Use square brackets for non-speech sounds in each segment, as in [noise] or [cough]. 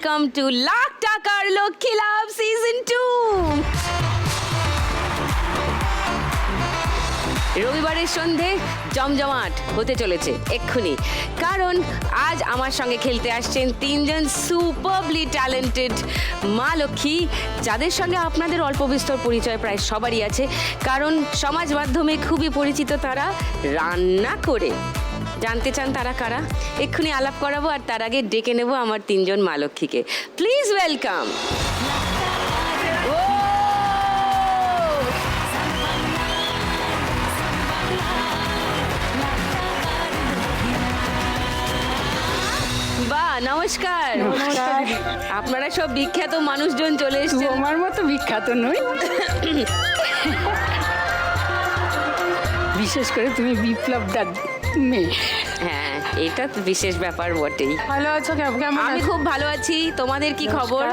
Welcome to lakh টাকার লক্ষ্মী লাভ season two রবিবারের সন্ধে জমজমাট হতে চলেছে, এক্ষুনি। কারণ আজ আমার সঙ্গে খেলতে আসছেন তিনজন সুপারবলি ট্যালেন্টেড মা লক্ষ্মী, যাদের সঙ্গে আপনাদের অল্প বিস্তর পরিচয় প্রায় সবারই আছে। কারণ সমাজ মাধ্যমে খুবই পরিচিত তারা রান্না করে। জানতে চান তারা কারা? এক্ষুনি আলাপ করাবো আর তার আগে ডেকে নেব আমার তিনজন মা লক্ষ্মীকে। প্লিজ ওয়েলকাম নমস্কার। আপনারা সব বিখ্যাত মানুষজন চলে এসেছেন। তোমার মতো বিখ্যাত নই। [laughs] বিশেষ করে তুমি বিপ্লব দার মেয়ে। হ্যাঁ এটা তো বিশেষ ব্যাপার বটেই। ভালো আছো কেমন? কেমন আমি খুব ভালো আছি। তোমাদের কি খবর?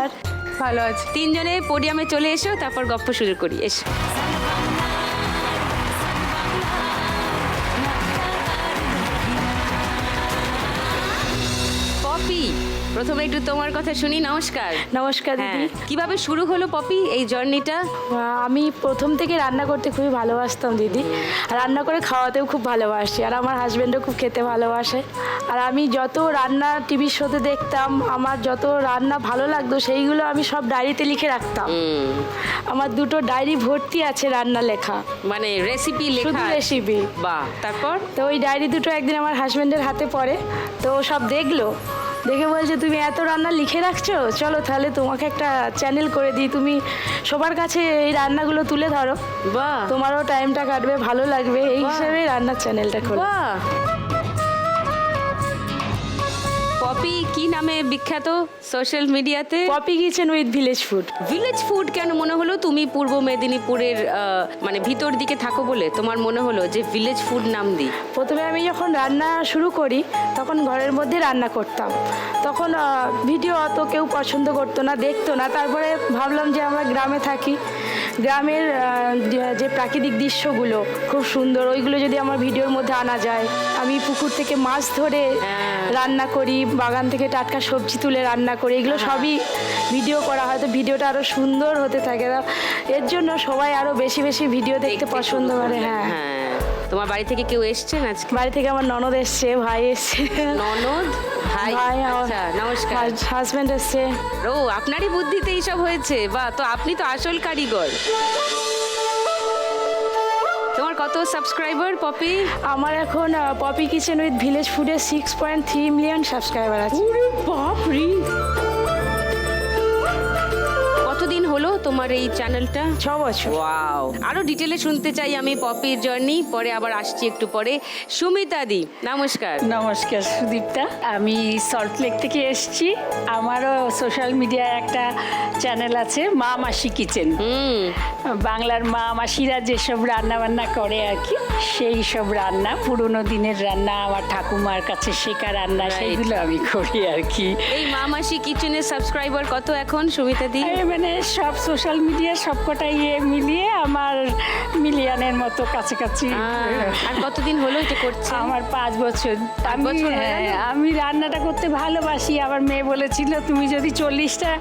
ভালো আছি। তিনজনে পোডিয়ামে চলে এসো তারপর গপ্প শুরু করি এসো। একটু তোমার কথা শুনি নমস্কার। নমস্কার হ্যাঁ দিদি। কীভাবে শুরু হলো পপি এই জার্নিটা আমি প্রথম থেকে রান্না করতে খুবই ভালোবাসতাম দিদি। আর রান্না করে খাওয়াতেও খুব ভালোবাসি আর আমার হাজব্যান্ডও খুব খেতে ভালোবাসে। আর আমি যত রান্না টিভির শোতে দেখতাম আমার যত রান্না ভালো লাগতো সেইগুলো আমি সব ডায়েরিতে লিখে রাখতাম। আমার দুটো ডায়েরি ভর্তি আছে রান্না লেখা। মানে রেসিপি শুধু লেখা রেসিপি বাহ তারপর? তো ওই ডায়েরি দুটো একদিন আমার হাজব্যান্ডের হাতে পড়ে তো সব দেখল। দেখে বলছে তুমি এত রান্না লিখে রাখছো? চলো তাহলে তোমাকে একটা চ্যানেল করে দিই। তুমি সবার কাছে এই রান্নাগুলো তুলে ধরো। তোমারও টাইমটা কাটবে ভালো লাগবে। এই। হিসেবে রান্নার চ্যানেলটা খোলা। পপি কি নামে বিখ্যাত সোশ্যাল মিডিয়াতে Poppy kitchen with village food village food কেন মনে হলো? তুমি পূর্ব মেদিনীপুরের মানে ভিতর দিকে থাকো বলে তোমার মনে হলো যে ভিলেজ ফুড নাম দিই? প্রথমে আমি যখন রান্না শুরু করি তখন ঘরের মধ্যে রান্না করতাম। তখন ভিডিও অত কেউ পছন্দ করতো না দেখতো না। তারপরে ভাবলাম যে আমরা গ্রামে থাকি। গ্রামের যে- প্রাকৃতিক দৃশ্যগুলো খুব সুন্দর ওইগুলো যদি আমার ভিডিওর মধ্যে আনা যায় আমি পুকুর থেকে মাছ ধরে হ্যাঁ। রান্না করি বাগান থেকে টাটকা সবজি তুলে রান্না করি এগুলো সবই ভিডিও করা হয় তো ভিডিওটা আরও সুন্দর হতে থাকে। এর জন্য সবাই আরও বেশি বেশি ভিডিও দেখতে পছন্দ করে হ্যাঁ। হ্যাঁ। তোমার বাড়ি থেকে কেউ এসছেন আজকে? বাড়ি থেকে আমার ননদ এসছে ভাই এসছে। ননদ? ভাই ভাই আচ্ছা নমস্কার। হাজব্যান্ড এসছে। ও আপনারই বুদ্ধিতে এইসব হয়েছে? বা তো আপনি তো আসল কারিগর। তোমার কত সাবস্ক্রাইবার পপি? আমার এখন পপি কিচেন উইথ ভিলেজ ফুডে six point three million subscriber আছে। বাপরি! তোমার এই চ্যানেলটা ছ বছর। ওয়াও আরও ডিটেলে শুনতে চাই আমি পপির জার্নি পরে আবার আসছি একটু পরে। সুমিতা দি নমস্কার। নমস্কার সুদীপ্তা। আমি সল্টলেক থেকে এসেছি। আমারও সোশ্যাল মিডিয়ায় একটা চ্যানেল আছে মা মাসি কিচেন বাংলার মা মাসিরা যেসব রান্না বান্না করে আর কি সেই সব রান্না পুরোনো দিনের রান্না আমার ঠাকুমার কাছে শেখা রান্না. সেইগুলো আমি করি আর কি। এই মা মাসি কিচেনের সাবস্ক্রাইবার কত এখন সুমিতা দি? এই মানে সব সোশ্যাল মিডিয়া সবকটা ইয়ে মিলিয়ে আমার মিলিয়ানের মতো কাছাকাছি। আর কতদিন হলো এটা করছে? আমার পাঁচ বছর। আমি হ্যাঁ, আমি রান্নাটা করতে ভালোবাসি। আমার মেয়ে বলেছিল তুমি যদি চল্লিশটা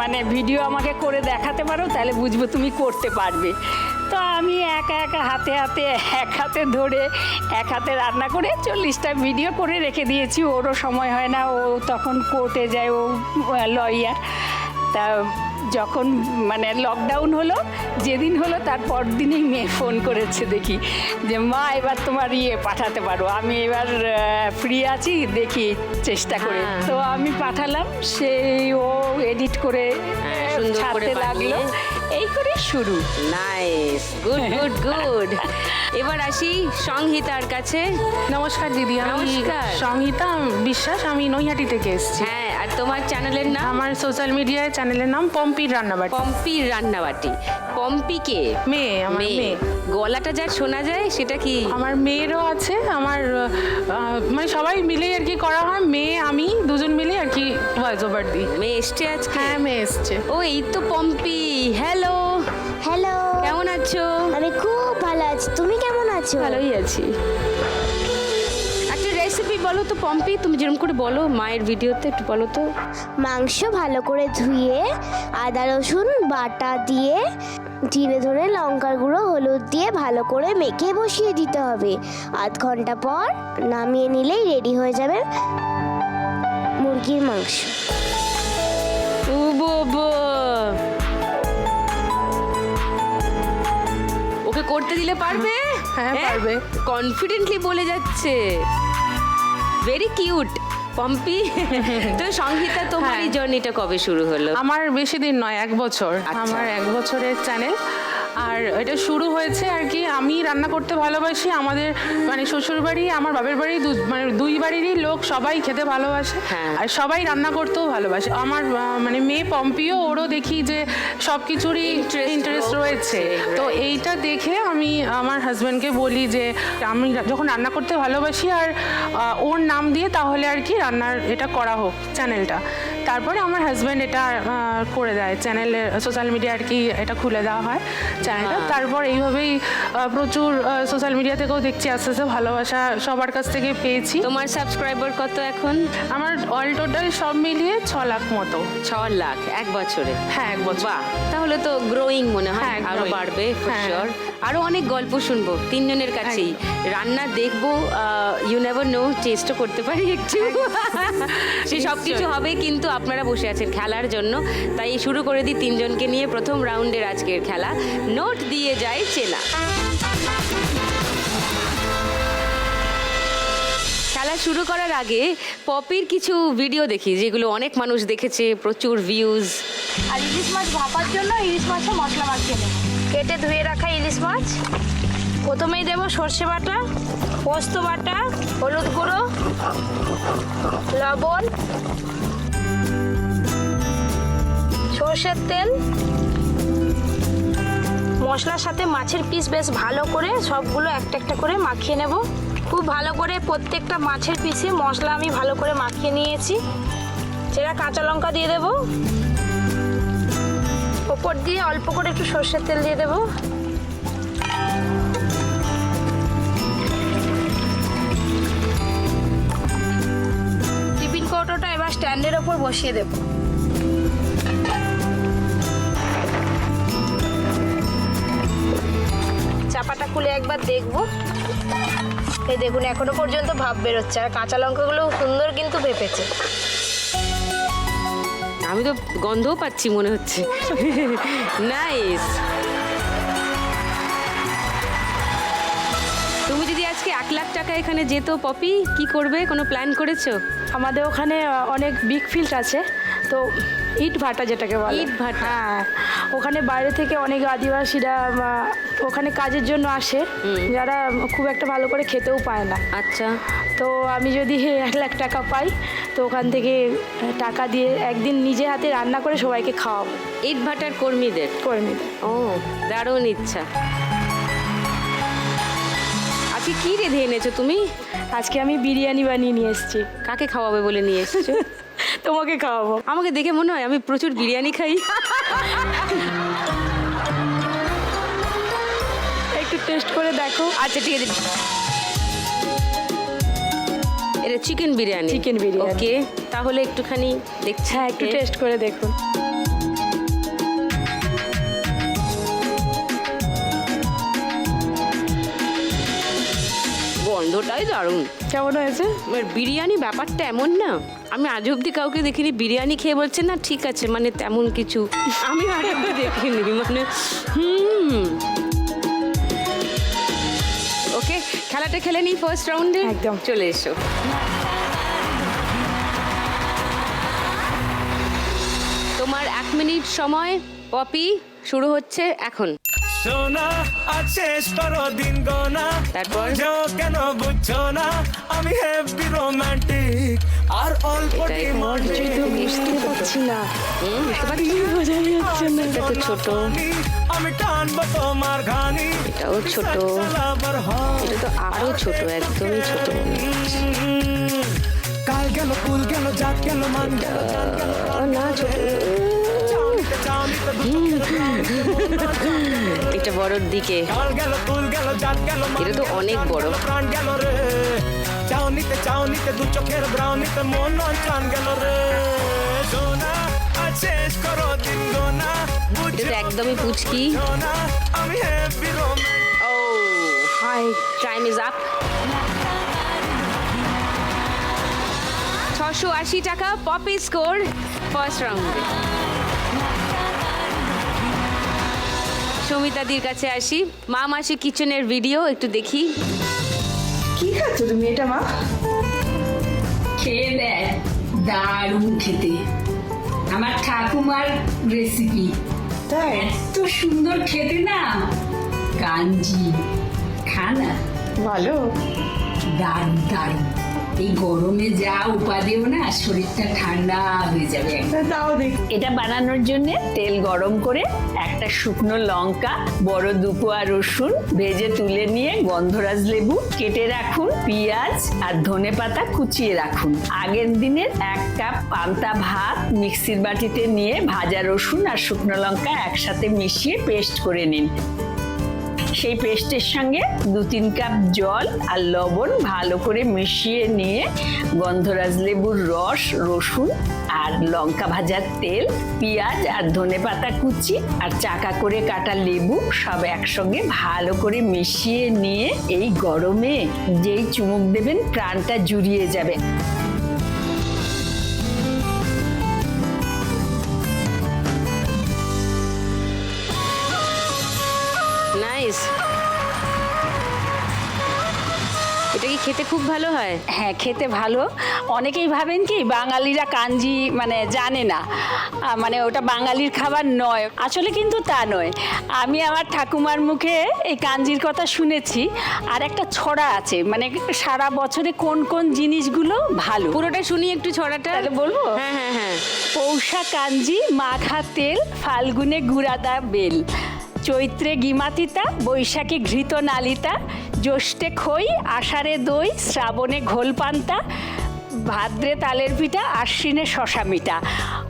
মানে ভিডিও আমাকে করে দেখাতে পারো তাহলে বুঝব তুমি করতে পারবে। তো আমি একা একা হাতে হাতে এক হাতে ধরে এক হাতে রান্না করে চল্লিশটা ভিডিও করে রেখে দিয়েছি। ওরও সময় হয় না ও তখন কোর্টে যায় ও লয়ার তা যখন মানে লকডাউন হলো যেদিন হলো তার পর দিনই মেয়ে ফোন করেছে দেখি যে মা এবার তোমার ইয়ে পাঠাতে পারো। আমি এবার ফ্রি আছি দেখি চেষ্টা করে। হ্যাঁ। তো আমি পাঠালাম সেই ও এডিট করে হ্যাঁ, ছাড়তে লাগল। এই করে শুরু। নাইস গুড গুড গুড এবার আসি সংহিতার কাছে। নমস্কার দিদি আমি নমস্কার। সংহিতা বিশ্বাস আমি নৈহাটি থেকে এসেছি। হ্যাঁ তোমার চ্যানেলের নাম? আমার সোশ্যাল মিডিয়ায় চ্যানেলের নাম পম্পির রান্নাবাটি। পম্পির রান্নাবাটি। পম্পি কে? মেয়ে আমার মেয়ে। গলাটা যা শোনা যায় সেটা কি? আমার মেয়েরও আছে আমার মানে সবাই মিলেই আর কি করা হয়। মেয়ে আমি দুজন মিলে আর কি ভয়েস ওভার দিই। মেয়ে এসছে আজকে? হ্যাঁ মেয়ে এসছে। ও এই তো পম্পি। হ্যালো হ্যালো কেমন আছো? আমি খুব ভালো আছি। তুমি কেমন আছো? ভালোই আছি। বলো তো পম্পি তুমি যেরকম করে বলো মায়ের ভিডিওতে একটু বলো তো। মাংস ভালো করে ধুয়ে আদা রসুন বাটা দিয়ে জিরে ধরে লঙ্কার গুঁড়ো হলুদ দিয়ে ভালো করে মেখে বসিয়ে দিতে হবে। আধ ঘণ্টা পর নামিয়ে নিলেই রেডি হয়ে যাবে মুরগির মাংস। ও বাবা ওকে করতে দিলে পারবে? হ্যাঁ, পারবে। কনফিডেন্টলি বলে যাচ্ছে। ভেরি কিউট পম্পি তো সংহিতা তোমার এই হ্যাঁ। জার্নিটা কবে শুরু হলো আমার বেশি দিন নয় এক বছর আচ্ছা। আমার এক বছরের চ্যানেল আর এটা শুরু হয়েছে আর কি আমি রান্না করতে ভালোবাসি আমাদের মানে শ্বশুর বাড়ি আমার বাপের বাড়ি মানে দুই বাড়িরই লোক সবাই খেতে ভালোবাসে হ্যাঁ। আর সবাই রান্না করতেও ভালোবাসে। আমার মানে মেয়ে পম্পিও ওরও দেখি যে সব কিছুরই ইন্টারেস্ট রয়েছে, তো এইটা দেখে আমি আমার হাজব্যান্ডকে বলি যে আমি যখন রান্না করতে ভালোবাসি আর ওর নাম দিয়ে তাহলে আর কি রান্নার এটা করা হোক চ্যানেলটা তারপরে আমার হাজব্যান্ড এটা করে দেয় চ্যানেলে সোশ্যাল মিডিয়া আর কি এটা খুলে দেওয়া হয় চ্যানেলটা। তারপর এইভাবেই প্রচুর সোশ্যাল মিডিয়া থেকেও দেখছি আস্তে আস্তে ভালোবাসা সবার কাছ থেকে পেয়েছি। তোমার সাবস্ক্রাইবার কত এখন? আমার অল টোটাল সব মিলিয়ে ছ লাখ মতো। ছ লাখ এক বছরে? হ্যাঁ এক বছর। তাহলে তো গ্রোয়িং মনে হয়। হ্যাঁ, আরও বাড়বে হ্যাঁ। শিওর আরও অনেক গল্প শুনব তিনজনের কাছেই। রান্না দেখব ইউ নেভার নো টেস্টও করতে পারি একটু। [laughs] সে সব কিছু হবে কিন্তু আপনারা বসে আছেন খেলার জন্য। তাই শুরু করে দিই তিনজনকে নিয়ে প্রথম রাউন্ডের আজকের খেলা। নোট দিয়ে যায় চেনা। খেলা শুরু করার আগে পপির কিছু ভিডিও দেখি যেগুলো অনেক মানুষ দেখেছে প্রচুর ভিউজ আর ইলিশ মাছ ভাপার জন্য ইলিশ মাছটা মশলা মাখিয়ে নেব। কেটে ধুয়ে রাখা ইলিশ মাছ। প্রথমেই দেব সর্ষে বাটা, পোস্ত বাটা, হলুদ গুঁড়ো, লবণ, সর্ষের তেল। মশলার সাথে মাছের পিস বেশ ভালো করে সবগুলো একটা একটা করে মাখিয়ে নেব। খুব ভালো করে প্রত্যেকটা মাছের পিসে মশলা আমি ভালো করে মাখিয়ে নিয়েছি। সেটা কাঁচা লঙ্কা দিয়ে দেবো। ওপর দিয়ে অল্প করে একটু সর্ষের তেল দিয়ে দেবো। টিফিন কৌটোটা এবার স্ট্যান্ডের ওপর বসিয়ে দেব। চাপাটা খুলে একবার দেখব। এই দেখুন, এখনও পর্যন্ত ভাব বেরোচ্ছে। আর কাঁচা লঙ্কাগুলো সুন্দর কিন্তু ভেপেছে। আমি তো গন্ধও পাচ্ছি মনে হচ্ছে। নাইস তুমি যদি আজকে এক লাখ টাকা এখানে যেত পপি, কি করবে? কোনো প্ল্যান করেছ? আমাদের ওখানে অনেক বিগ ফিল্ড আছে। তো ইট ভাটা যেটাকে বলে। ইট ভাটা। হ্যাঁ ওখানে বাইরে থেকে অনেক আদিবাসীরা ওখানে কাজের জন্য আসে যারা খুব একটা ভালো করে খেতেও পায় না। আচ্ছা। তো আমি যদি এক লাখ টাকা পাই তো ওখান থেকে টাকা দিয়ে একদিন নিজে হাতে রান্না করে সবাইকে খাওয়াবো। ইট ভাটার কর্মীদের? কর্মীদের। ও দারুণ ইচ্ছা। আজকে কি রেঁধে এনেছো তুমি? আজকে আমি বিরিয়ানি বানিয়ে নিয়ে এসেছি। কাকে খাওয়াবে বলে নিয়ে এসছো? [laughs] তোমাকে খাওয়াবো। আমাকে দেখে মনে হয় আমি প্রচুর বিরিয়ানি খাই। একটু টেস্ট করে দেখো। আচ্ছা ঠিক আছে। এটা chicken biryani. Chicken biryani. Okay তাহলে একটুখানি দেখছি। হ্যাঁ একটু টেস্ট করে দেখুন। গন্ধটাই দারুণ। কেমন হয়েছে? বিরিয়ানি ব্যাপারটা এমন না। আমি আজ অব্দি কাউকে দেখিনি বিরিয়ানি খেয়ে বলছে না ঠিক আছে মানে তেমন কিছু। আমি আর অব্দি দেখিনি মানে হুম। ওকে খেলাটা খেলে নিই ফার্স্ট রাউন্ডে একদম। চলে এসো। তোমার এক মিনিট সময় পপি শুরু হচ্ছে এখন। সোনা আজ শেষ করো দিন গোনা। তারপর? বুঝো কেন বুঝছ না আমি হেভি রোমান্টিক আর অল্প বুঝতে পারছি না। হুম, বুঝতে পারছি বোঝা যাচ্ছে না। এটা তো ছোট। আমি টানবো তোমার ঘানি এটাও ছোট। এটা তো আরও ছোট একদমই ছোট। কাল গেল কুল গেল জাত গেল মান গেল না ছোট। এটা বড়র দিকে। এটা তো অনেক বড়। দু চোখের মন একদমই পুচকি। ও টাইম ইজ আপ ছশো আশি টাকা পপি স্কোর ফার্স্ট রাউন্ডে সমিতাদির কাছে আসি। মা মাসি কিচেনের ভিডিও একটু দেখি। কি খাচ্ছ তুমি এটা মা? খেয়ে দেয় দারুণ খেতে। আমার ঠাকুমার রেসিপি তাই? এত সুন্দর খেতে না। কাঞ্জি। খানা ভালো। দারুণ দারুণ। এই গরমে যা উপাদেও না শরীরটা ঠান্ডা হয়ে যাবে তাও দেখ এটা বানানোর জন্য তেল গরম করে একটা শুকনো লঙ্কা বড় দুপোয়া রসুন ভেজে তুলে নিয়ে গন্ধরাজ লেবু কেটে রাখুন পেঁয়াজ আর ধনে পাতা কুচিয়ে রাখুন। আগের দিনের এক কাপ পান্তা ভাত মিক্সির বাটিতে নিয়ে ভাজা রসুন আর শুকনো লঙ্কা একসাথে মিশিয়ে পেস্ট করে নিন। সেই পেস্টের সঙ্গে দু তিন কাপ জল আর লবণ ভালো করে মিশিয়ে নিয়ে গন্ধরাজ লেবুর রস, রসুন আর লঙ্কা ভাজার তেল, পেঁয়াজ আর ধনে পাতা কুচি আর চাকা করে কাটা লেবু সব একসঙ্গে ভালো করে মিশিয়ে নিয়ে এই গরমে যেই চুমুক দেবেন, প্রাণটা জুড়িয়ে যাবে। খুব ভালো হয়? হ্যাঁ খেতে ভালো। অনেকেই ভাবেন কি বাঙালিরা কাঞ্জি মানে জানে না। মানে ওটা বাঙালির খাবার নয়। আসলে কিন্তু তা নয়। আমি আমার ঠাকুমার মুখে এই কাঞ্জির কথা শুনেছি আর একটা ছড়া আছে। মানে সারা বছরে কোন কোন জিনিসগুলো ভালো। পুরোটা শুনি একটু ছড়াটা। বলব? হ্যাঁ হ্যাঁ হ্যাঁ। পৌষা কাঞ্জি মাখা তেল ফাল্গুনে গুড়াদা বেল। চৈত্রে গিমাতিতা বৈশাখে ঘৃত নালিতা জ্যৈষ্ঠে খই আষাঢ়ে দই শ্রাবণে ঘোল পান্তা ভাদ্রে তালের পিঠা আশ্বিনে শশা মিঠা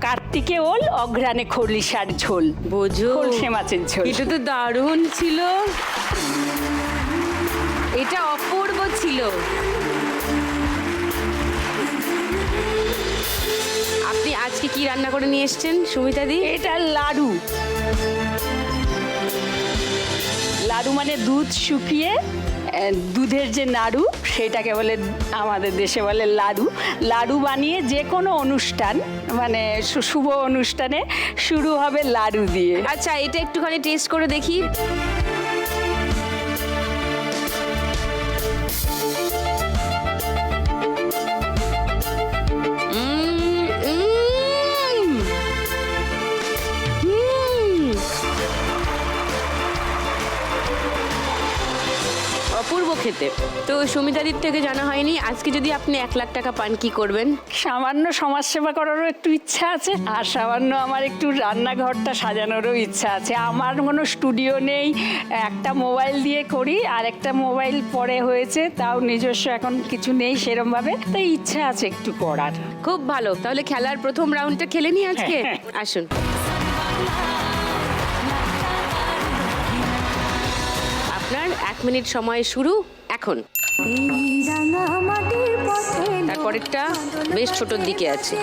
কার্তিকে ওল অঘ্রাণে খলিশার ঝোল। বোঝো খলসে মাছের ঝোল। এটা তো দারুণ ছিল। এটা অপূর্ব ছিল। আপনি আজকে কি রান্না করে নিয়ে এসেছেন সুমিতা দি? এটা লাডু। লাডু মানে দুধ শুকিয়ে দুধের যে নাড়ু, সেটাকে বলে আমাদের দেশে বলে লাডু। লাডু বানিয়ে যে কোনো অনুষ্ঠান মানে শুভ অনুষ্ঠানে শুরু হবে লাডু দিয়ে। আচ্ছা এটা একটুখানি টেস্ট করে দেখি। খেতে। তো সুমিতাদির থেকে জানা হয়নি আজকে যদি আপনি এক লাখ টাকা পান কি করবেন? সামান্য সমাজসেবা করারও একটু ইচ্ছা আছে আর সামান্য আমার একটু রান্নাঘরটা সাজানোরও ইচ্ছা আছে। আমার কোনো স্টুডিও নেই একটা মোবাইল দিয়ে করি আর একটা মোবাইল পরে হয়েছে তাও নিজস্ব এখন কিছু নেই সেরমভাবে তাই ইচ্ছা আছে একটু করার। খুব ভালো তাহলে খেলার প্রথম রাউন্ডটা খেলে নি আজকে? আসুন। এক মিনিট সময় শুরু এখন তারপরেরটা বেশ ছোটর দিকে আছে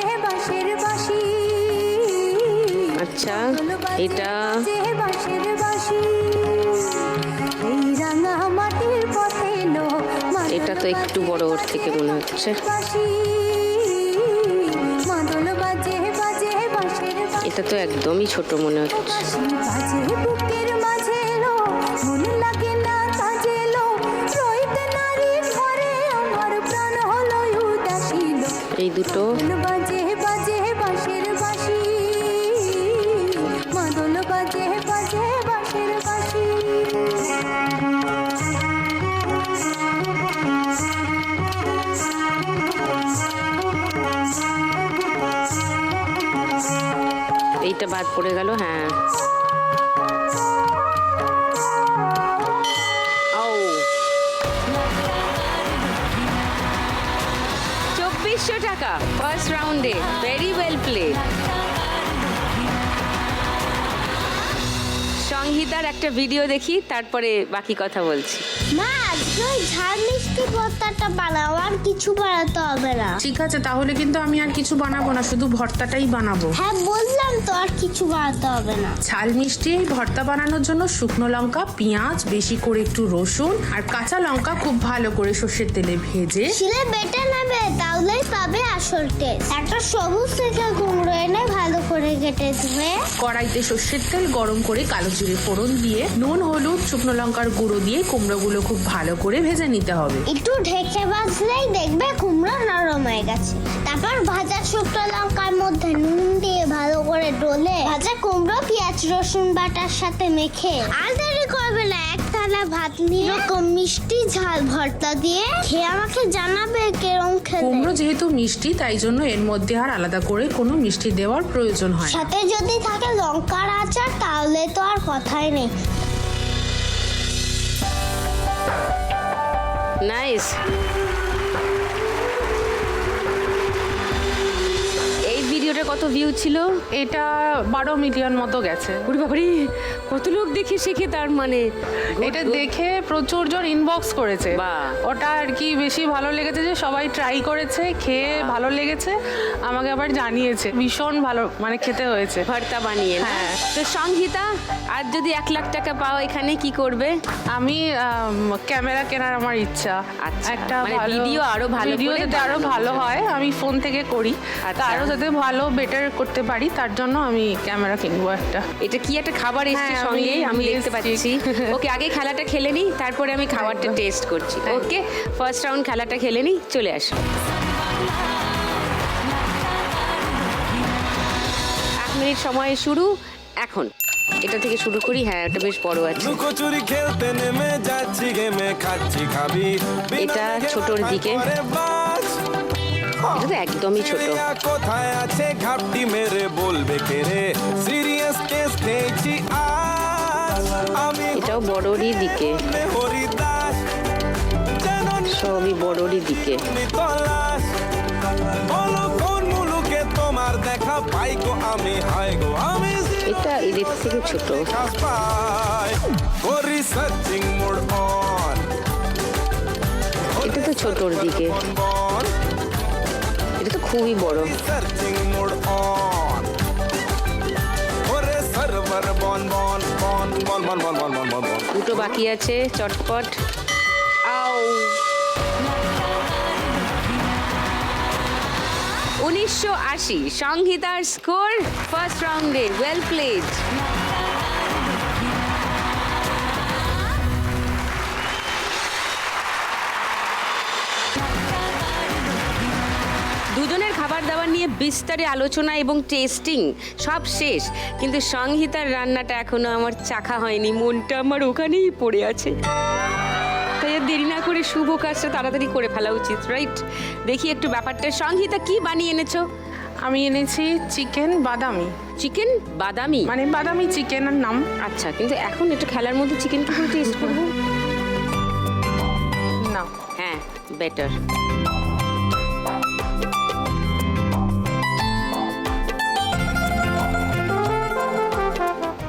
আচ্ছা এটা এটা তো একটু বড় ওর থেকে মনে হচ্ছে এটা তো একদমই ছোট মনে হচ্ছে দুটো। বাজে বাজে বাঁশের বাঁশি। মাদল বাজে বাজে বাঁশের বাঁশি। এইটা বাদ পড়ে গেল হ্যাঁ। একটা ভিডিও দেখি তারপরে বাকি কথা বলছি। মা ওই ঝাল মিষ্টি ভর্তাটা বানাও আর কিছু বানাতে হবে না। ঠিক আছে তাহলে কিন্তু আমি আর কিছু বানাবো না শুধু ভর্তাটাই বানাবো। হ্যাঁ বললাম তো আর কিছু বানাতে হবে না। ঝাল মিষ্টি ভর্তা বানানোর জন্য শুকনো লঙ্কা পেঁয়াজ বেশি করে একটু রসুন আর কাঁচা লঙ্কা খুব ভালো করে সর্ষের তেলে ভেজে। শিলে বেটে নেবে তাহলেই পাবে আসল টেস্ট একটা সবুজ থেকে কুমড়ো এনে ভালো করে কেটে ধুয়ে কড়াইতে সর্ষের তেল গরম করে কালো জিরে ফোড়ন দিয়ে নুন, হলুদ, শুকনো লঙ্কার গুঁড়ো দিয়ে কুমড়োগুলো খুব ভালো করে ভেজে নিতে হবে। একটু ঢেকে ভাজলেই দেখবে কুমড়ো নরম হয়ে গেছে। তারপর ভাজা শুকনো লঙ্কার মধ্যে নুন দিয়ে ভালো করে ডলে ভাজা কুমড়ো, পেঁয়াজ, রসুন বাটার সাথে মেখে। আর করবে না এক থালা ভাত নিয়ে এরকম মিষ্টি ঝাল ভর্তা দিয়ে খেয়ে আমাকে জানাবে কেরম খেলে কুমড়ো যেহেতু মিষ্টি তাই জন্য এর মধ্যে আর আলাদা করে কোনো মিষ্টি দেওয়ার প্রয়োজন হয় না। সাথে যদি থাকে লঙ্কার আচার তাহলে তো আর কথাই নেই। নাইস। কত ভিউ ছিল এটা বারো মিলিয়ন মতো গেছে। ওরে বাবারে কত লোক দেখে শেখে তার মানে? এটা দেখে প্রচুর জন ইনবক্স করেছে। ওটা আর কি বেশি ভালো লেগেছে যে সবাই ট্রাই করেছে খেয়ে ভালো লেগেছে আমাকে আবার জানিয়েছে। ভীষণ ভালো মানে খেতে হয়েছে। ভর্তা বানিয়ে হ্যাঁ। তো সংহিতা আর যদি এক লাখ টাকা পাও এখানে কি করবে? আমি ক্যামেরা কেনার আমার ইচ্ছা। আচ্ছা, একটা মানে video আরও ভালো ভিডিও যাতে আরও ভালো হয় আমি ফোন থেকে করি। তা আচ্ছা। আরও যাতে ভালো বেটার করতে পারি তার জন্য আমি ক্যামেরা কিনবো একটা। এটা কি একটা খাবার এসছে হ্যাঁ, সঙ্গে? আমি আমি দেখতে পাচ্ছি। ওকে আগে খেলাটা খেলে নিই তারপরে আমি খাবারটা টেস্ট করছি। ওকে ফার্স্ট রাউন্ড খেলাটা খেলে নিই চলে আসো। এক মিনিট সময় শুরু এখন। এটা থেকে শুরু করি হ্যাঁ এটা বেশ বড় আছে। লুকোচুরি খেলতে নেমে যাচ্ছি গেমে খাচ্ছি খাবি। এটা ছোটর দিকে। এটা তো একদমই ছোট। কোথায় আছে? ঘাপটি মেরে বলবে কে রে? সিরিয়াস কেস আমি এটাও বড়রই দিকে। সবই বড়রই দিকে। নি বলো কোন মুলুকে তোমার দেখা পাই গো আমি? হাই গো আমি এটা এদের থেকে ছোট। এটা তো ছোটর দিকে। বন বন দুটো বাকি আছে চটপট। আও। উনিশশো আশি সংহিতার স্কোর ফার্স্ট রাউন্ডে ওয়েল প্লেড দাবার নিয়ে বিস্তারে আলোচনা এবং টেস্টিং সব শেষ কিন্তু সংহিতার রান্নাটা এখনও আমার চাখা হয়নি মনটা আমার ওখানেই পড়ে আছে। তাই দেরি না করে শুভ কাজটা তাড়াতাড়ি করে ফেলা উচিত রাইট দেখি একটু ব্যাপারটা। সংহিতা কি বানিয়ে এনেছো? আমি এনেছি চিকেন বাদামি। চিকেন বাদামি? মানে বাদামি চিকেনের নাম। আচ্ছা কিন্তু এখন একটু খেলার মধ্যে চিকেন কি টেস্ট করব। না। হ্যাঁ বেটার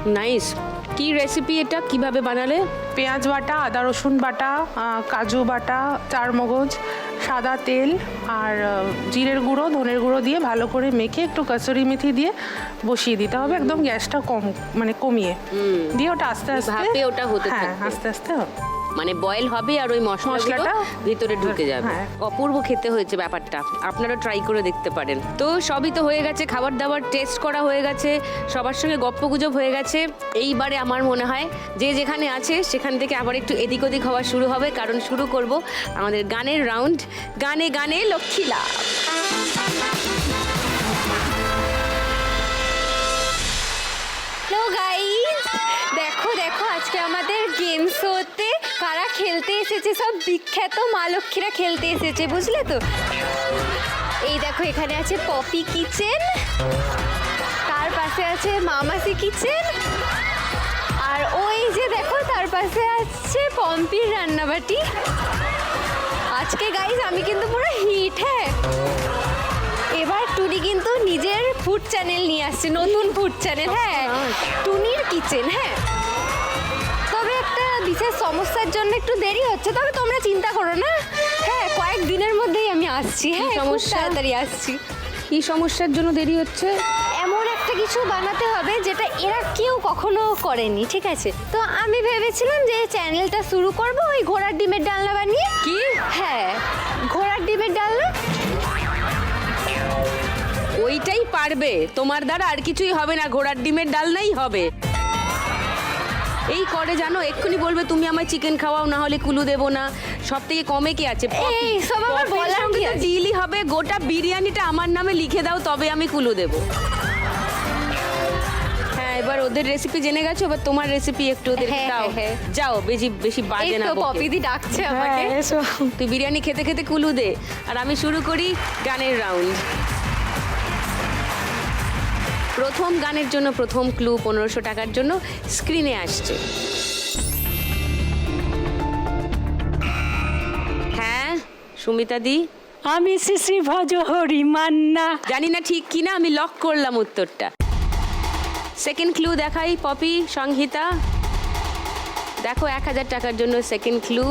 নাইস কি রেসিপি এটা? কীভাবে বানালে? পেঁয়াজ বাটা আদা রসুন বাটা কাজু বাটা চারমগজ সাদা তেল আর জিরের গুঁড়ো ধনের গুঁড়ো দিয়ে ভালো করে মেখে একটু কাসুরি মেথি দিয়ে বসিয়ে দিতে হবে। একদম গ্যাসটা কম মানে কমিয়ে। দিয়ে ওটা আস্তে আস্তে ওটা হতে হ্যাঁ আস্তে আস্তে হবে। মানে বয়েল হবে আর ওই মশলাটা? ভিতরে ঢুকে যাবে। হ্যাঁ। অপূর্ব খেতে হয়েছে ব্যাপারটা। আপনারা ট্রাই করে দেখতে পারেন। তো সবই তো হয়ে গেছে খাবার দাবার টেস্ট করা হয়ে গেছে সবার সঙ্গে গপ্পগুজব হয়ে গেছে। এইবারে আমার মনে হয় যে যেখানে আছে সেখান থেকে আবার একটু এদিক ওদিক হওয়া শুরু হবে কারণ শুরু করব আমাদের গানের রাউন্ড গানে গানে লক্ষ্মী লাভ। দেখো দেখো আজকে আমাদের গেম শোতে কারা খেলতে এসেছে? সব বিখ্যাত মা লক্ষ্মীরা খেলতে এসেছে বুঝলে তো? এই দেখো এখানে আছে পপি কিচেন। তার পাশে আছে মামাসি কিচেন। আর ওই যে দেখো তার পাশে আছে পম্পির রান্নাবাটি। আজকে গাইস আমি কিন্তু পুরো হিট হ্যাঁ। এবার টুনি কিন্তু নিজের ফুড চ্যানেল নিয়ে আসছে নতুন ফুড চ্যানেল হ্যাঁ। টুনির কিচেন হ্যাঁ। বিশেষ সমস্যার জন্য একটু দেরি হচ্ছে তবে তোমরা চিন্তা করো না। হ্যাঁ কয়েক দিনের মধ্যেই আমি আসছি। হ্যাঁ সমস্যা? তাড়াতাড়ি আসছি। কি সমস্যার জন্য দেরি হচ্ছে? এমন একটা কিছু বানাতে হবে যেটা এরা কেউ কখনো করেনি ঠিক আছে? তো আমি ভেবেছিলাম যে চ্যানেলটা শুরু করব ওই ঘোড়ার ডিমের ডালনা বানিয়ে। কি? হ্যাঁ ঘোড়ার ডিমের ডালনা। ওইটাই পারবে। তোমার দ্বারা আর কিছুই হবে না ঘোড়ার ডিমের ডালনাই হবে। এই করে জানো এক্ষুনি বলবে তুমি আমায় চিকেন খাওয়াও না হলে কুলু দেবো না। সব থেকে কমে কি আছে। এই, সব আমার বলার কি ডিলই হবে গোটা বিরিয়ানিটা আমার নামে লিখে দাও তবে আমি কুলু দেবো। হ্যাঁ এবার ওদের রেসিপি জেনে গেছো? এবার তোমার রেসিপি একটু ওদেরকে হ্যাঁ, দাও। হ্যাঁ, হ্যাঁ। যাও বেশি বেশি এই বাজে না তো বকে। পপিদি ডাকছে আমাকে। হ্যাঁ তুই বিরিয়ানি খেতে খেতে কুলু দে। আর আমি শুরু করি গানের রাউন্ড প্রথম গানের জন্য প্রথম ক্লু পনেরোশো টাকার জন্য স্ক্রিনে আসছে। হ্যাঁ সুমিতা দি? আমি শ্রী শ্রী ভজ হরি মান্না। জানি না ঠিক কিনা আমি লক করলাম উত্তরটা। সেকেন্ড ক্লু দেখাই পপি সংহিতা। দেখো এক হাজার টাকার জন্য সেকেন্ড ক্লু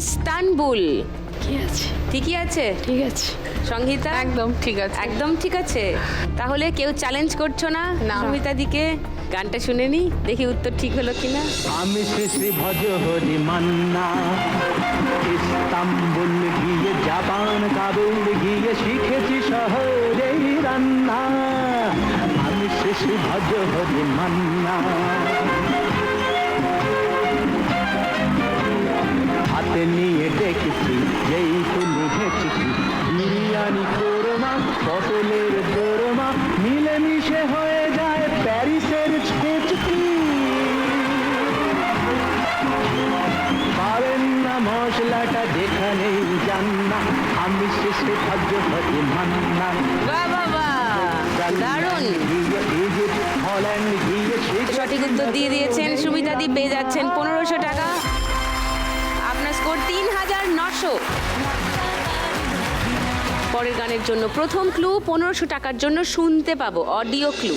ইস্তানবুল। কি আছে? ঠিকই আছে? ঠিক আছে। সংহিতা? একদম ঠিক আছে। একদম ঠিক আছে। তাহলে কেউ চ্যালেঞ্জ করছ না? না। সুমিতা দিকে? গানটা শুনে নি দেখি উত্তর ঠিক হলো কিনা। আমি শ্রী শ্রী ভজ হরি মান্না। ইস্তাম্বুল গিয়ে জাপান কাবুল গিয়ে শিখেছি শহরে রান্না। আমি শ্রী শ্রী ভজ হরি মান্না। হাতে নিয়ে ডেকেছি যেই হেঁটেছি বিরিয়ানি কোরমা, পটলের দোরমা মিলেমিশে হয়ে যায় প্যারিসের ছেচকি পাবেন না মশলাটা যেখানেই যান না, আমি শেষে খাদ্য হতে মান্না দারুণ। সঠিক উত্তর দিয়ে দিয়েছেন সুমিতা দি পেয়ে যাচ্ছেন পনেরোশো টাকা। আপনার স্কোর তিন হাজার নশো। পরের গানের জন্য প্রথম ক্লু পনেরোশো টাকার জন্য শুনতে পাবো অডিও ক্লু